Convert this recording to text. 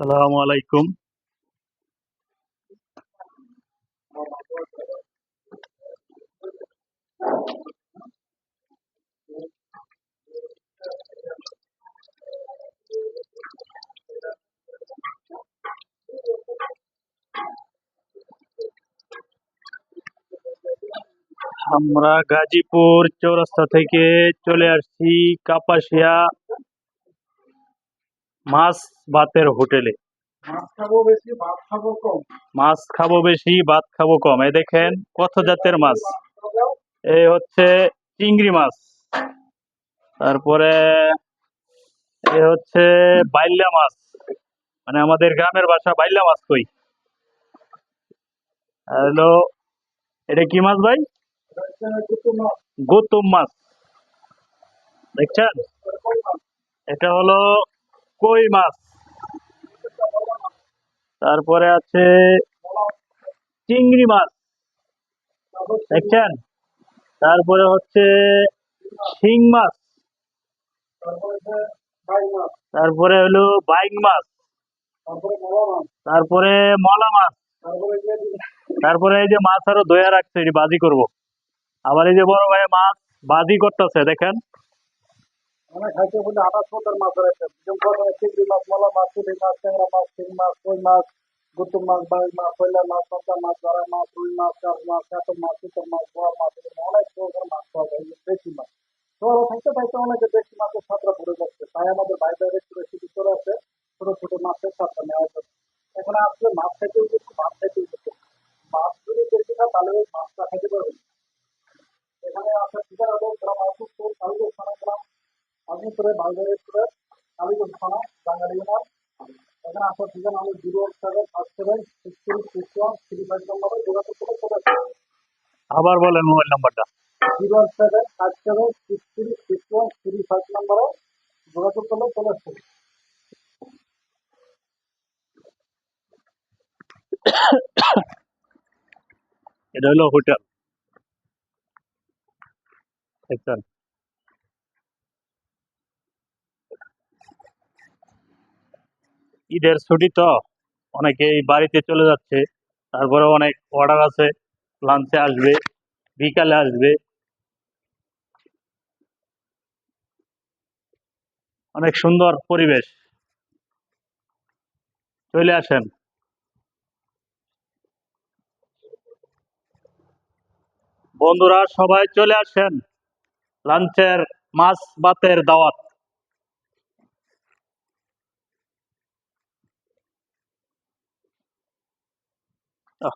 সালামু আলাইকুম। আমরা গাজীপুর চৌরাস্তা থেকে চলে আসছি কাপাসিয়া। মাছ ভাতের হোটেলে। মাছ খাব বেশি ভাত খাব কম। এই দেখেন কত জাতের মাছ। এই হচ্ছে চিংড়ি মাছ। তারপরে এ হচ্ছে বাইল্লা মাছ। মানে আমাদের গ্রামের ভাষা বাইল্লা মাছ কই? হ্যালো এটা কি মাছ ভাই? গৌতম মাছ। দেখছেন? এটা হলো কই মাছ? তারপরে আছে চিংড়ি মাছ। দেখছেন? তারপরে হচ্ছে শিং মাছ। তারপরে হলো বাইং মাছ। তারপরে মোলা মাছ। তারপরে এই যে মাছ আরও দয়া রাখছে, এটি বাজি করব। আবার এই যে বড় ভাই মাছ বাজি করতেছে, দেখেন? মানে খাইতে বলে আঠাশ প্রকার মাছ রয়েছে যেমন চিংড়ি মাছ, মোলা মাছ, পুঁটি মাছ, ট্যাংরা মাছ, শিং মাছ, কই মাছ, গুতুম মাছ, বাই মাছ পয়লা মাছ পাতা মাছ ধরা মাছ, রুই মাছ কাপ মাছ, কাতল মাছ, চিতল মাছ বোয়াল মাছ অনেক প্রকার মাছ পাওয়া যায় দেশি মাছ। শহরে থাকতে থাকতে অনেকে দেশি মাছের সাতটা ভরে যাচ্ছে তাই আমাদের বাইরে রেসিপি করে আছে, ছোট ছোট মাছের সাতটা নেওয়া যাচ্ছে এখন আসলে মাছ খাইতে উঠেছি মাছ খাইতে উঠেছে মাছ যদি বেশি খায় তাহলে ওই মাছটা খাইতে পারবে এখানে আছে ঠিকানা হলো গ্রাম আসুন কালীগঞ্জ আজিমপুরে বালদারের কালীগঞ্জ থানা বাঙালি ইউনিয়ন এখানে আসার ঠিকানা হলো zero seven five seven six three six one three five নম্বরে যোগাযোগ করে চলে আসবে। আবার বলেন মোবাইল নাম্বারটা। Zero seven five seven six three six one three five নম্বরে যোগাযোগ করলে চলে আসবে। এটা হলো হোটেল। ঈদের ছুটি তো, অনেকেই বাড়িতে চলে যাচ্ছে। তারপরে অনেক অর্ডার আছে লাঞ্চে আসবে, বিকালে আসবে। অনেক সুন্দর পরিবেশ। চলে আসেন। বন্ধুরা, সবাই চলে আসেন। লাঞ্চের মাছ ভাতের দাওয়াত। oh.